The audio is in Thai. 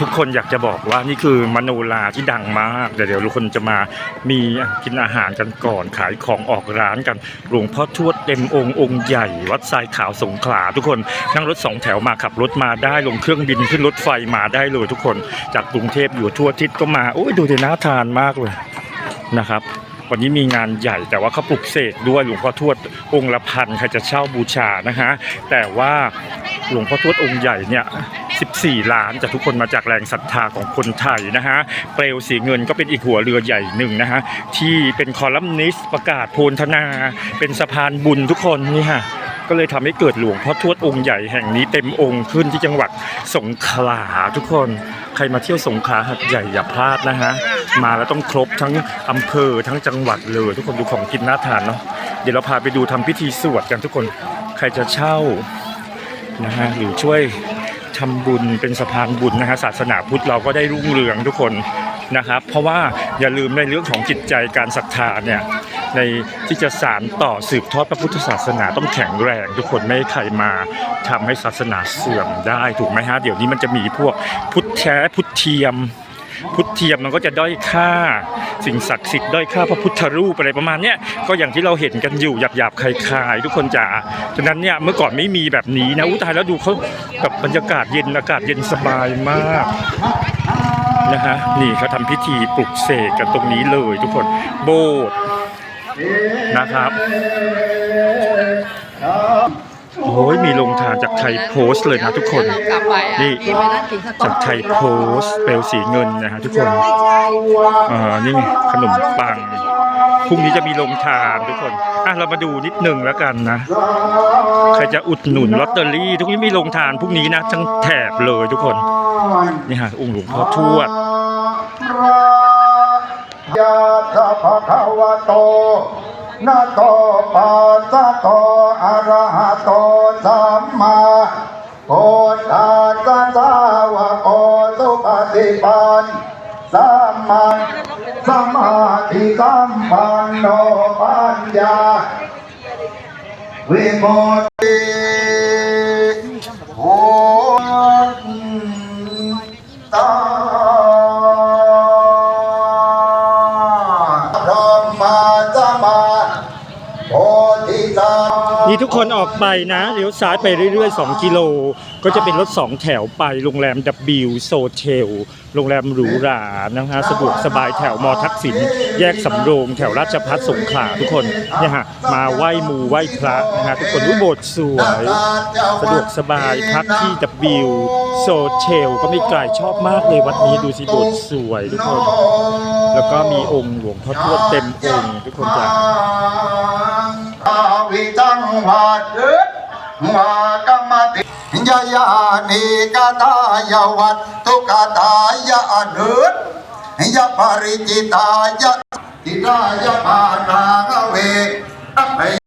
ทุกคนอยากจะบอกว่านี่คือมโนราที่ดังมากเดี๋ยวเดี๋ยวทุกคนจะมามีกินอาหารกันก่อนขายของออกร้านกันหลวงพ่อทวดเต็มองค์องค์ใหญ่วัดทรายขาวสงขลาทุกคนนั่งรถสองแถวมาขับรถมาได้ลงเครื่องบินขึ้นรถไฟมาได้เลยทุกคนจากกรุงเทพอยู่ทั่วทิศก็มาโอ้ยดูดีน่าทานมากเลยนะครับ วันนี้มีงานใหญ่แต่ว่าเขาปลุกเสกด้วยหลวงพ่อทวดองค์ละพันใครจะเช่าบูชานะฮะแต่ว่าหลวงพ่อทวดองค์ใหญ่เนี่ย14 ล้านจากทุกคนมาจากแรงศรัทธาของคนไทยนะฮะ เปลวสีเงินก็เป็นอีกหัวเรือใหญ่หนึ่งนะฮะ ที่เป็นคอลัมนิสต์ประกาศโพลธนา เป็นสะพานบุญทุกคนนี่ฮะก็เลยทำให้เกิดหลวงพ่อทวดองค์ใหญ่แห่งนี้เต็มองค์ขึ้นที่จังหวัดสงขลาทุกคนใครมาเที่ยวสงขลาหัดใหญ่อย่าพลาดนะฮะ มาแล้วต้องครบทั้งอำเภอทั้งจังหวัดเลย ทุกคนดูของกินน่าทานเนาะเดี๋ยวเราพาไปดูทำพิธีสวดกันทุกคนใครจะเช่านะฮะหรือช่วยทำบุญเป็นสะพานบุญนะฮะศาสนาพุทธเราก็ได้รุ่งเรืองทุกคนนะครับ เพราะว่าอย่าลืมในเรื่องของจิตใจการศรัทธาเนี่ยในที่จะสานต่อสืบทอดพระพุทธศาสนาต้องแข็งแรง ทุกคนไม่ใครมาทำให้ศาสนาเสื่อมได้ถูกไหมฮะเดี๋ยวนี้มันจะมีพวกพุทธแท้พุทธเทียม พุทธเทียมมันก็จะด้อยค่า สิ่งศักดิ์สิทธิ์ด้อยค่าพระพุทธรูปอะไรประมาณเนี้ยก็อย่างที่เราเห็นกันอยู่หยาบหยาบๆคลายๆทุกคนจ๋าฉะนั้นเนี่ยเมื่อก่อนไม่มีแบบนี้นะอุ้ตายแล้วดูเขาแบบบรรยากาศเย็นอากาศเย็นสบายมากนะฮะนี่เขาทำพิธีปลุกเสกกันตรงนี้เลยทุกคนโบสถ์นะครับ โอ้ยมีลงทานจากไทยโพสต์เลยนะทุกคนกลับไปอะนี่กินไปนั่งกินข้าวต้จากมไทยโพสต์เปลวสีเงินนะฮะทุกคนอ่านี่ขนมปังพรุ่งนี้จะมีลงทานทุกคน อะเรามาดูนิดหนึ่งแล้วกันนะ ใครจะอุดหนุนลอตเตอรี่ ทุกนี้มีลงทานพรุ่งนี้นะทั้งแถบเลยทุกคน นี่ฮะองค์หลวงพ่อทวดยะถะภะคะวะโต นะโตปัสสะโตอะระหะโตสัมมาพุทธัสสะสาวะโอสุปฏิปันสัมมาสัมมาทิสัมปันโนปัญญาวิโมติ นี่ทุกคนออกไปนะเลี้ยวซ้ายไปเรื่อยๆ 2 กิโล ก็จะเป็นรถ 2 แถวไปโรงแรม W โซเทลโรงแรมหรูหรานะฮะสะดวกสบายแถวมอทักษิณแยกสำโรงแถวราชพัฒสงขลาทุกคนเนี่ยฮะมาไหว้มูไหว้พระนะฮะทุกคนรู้โบสถ์สวย สะดวกสบายพักที่ W โซเทลก็ไม่ไกลชอบมากเลยวัดนี้ดูสิโบสถ์สวยทุกคน แล้วก็มีองค์หลวงพ่อทวดเต็มองค์ทุกคนจ้ะาวิจังหวัดมากรรมติยายานิกาตายวัตทุกตายาเนิดยาปริจิตายะติตายาปานาเว